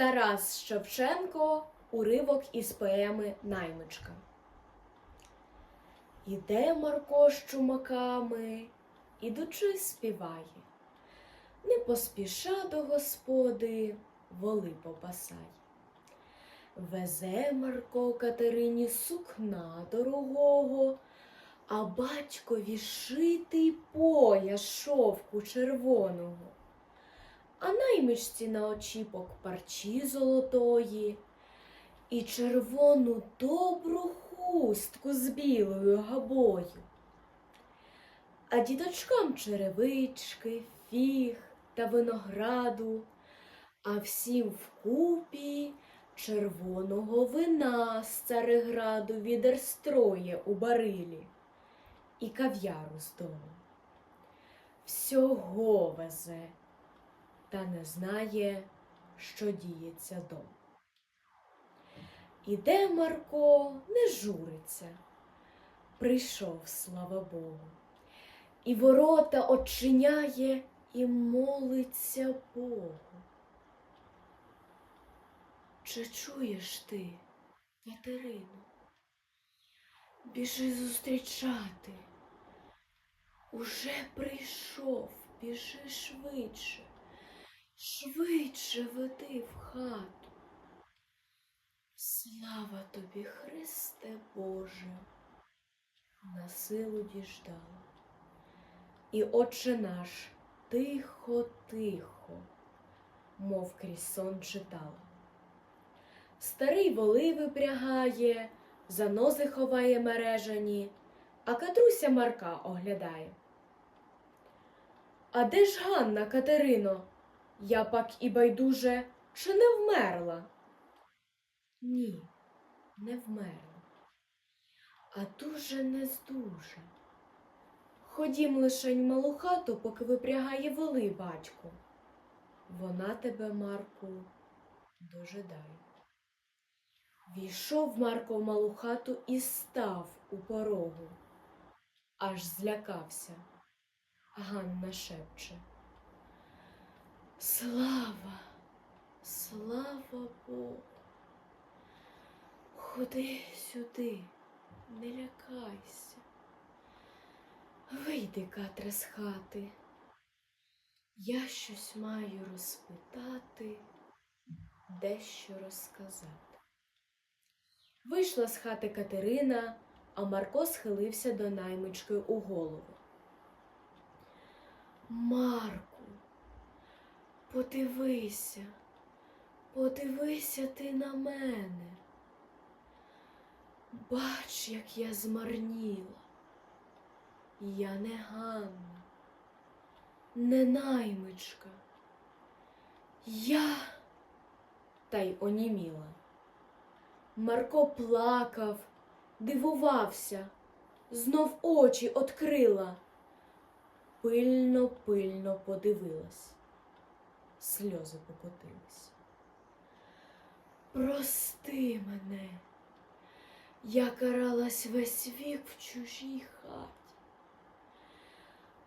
Тарас Шевченко уривок із поеми Наймичка. Іде Марко з чумаками, ідучи, співає. Не поспіша до господи, воли попасай. Везе Марко Катерині сукна дорогого, а батькові шитий пояс шовку червоного, а наймичці на очіпок парчі золотої і червону добру хустку з білою габою. А діточкам черевички, фіг та винограду, а всім вкупі червоного вина з цареграду відерстроє у барилі і кав'яру з дому. Всього везе, та не знає, що діється дом. Іде Марко, не журиться, прийшов, слава Богу, і ворота очиняє і молиться Богу. Чи чуєш ти, Катерину? Біжи зустрічати. Уже прийшов, біжи швидше, швидше веди в хату. Слава тобі, Христе Боже, на силу діждала. І Отче наш, тихо, тихо, мов крізь сон читала. Старий воли випрягає, занози ховає мережані, а Катруся Марка оглядає. А де ж Ганна Катерино? Я пак і байдуже, чи не вмерла? Ні, не вмерла, а дуже не здуже. Ходім лишень малу хату, поки випрягає воли батько. Вона тебе, Марку, дожидає. Війшов Марко в малу хату і став у порогу. Аж злякався. Ганна шепче. Слава, слава Богу. Ходи сюди, не лякайся. Вийди, Катре, з хати. Я щось маю розпитати, дещо розказати. Вийшла з хати Катерина, а Марко схилився до наймички у голову. Марку, подивися, подивися ти на мене. Бач, як я змарніла. Я не Ганна, не наймичка. Я та й оніміла. Марко плакав, дивувався, знов очі открила. Пильно, пильно подивилась. Сльози покотились. Прости мене, я каралась весь вік в чужій хаті.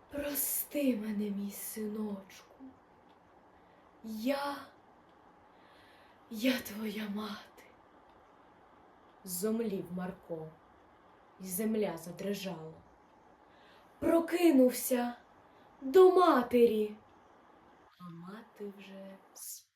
Прости мене, мій синочку. Я, я твоя мати. Зомлів Марко, і земля задрижала. Прокинувся до матері, мати вже спала.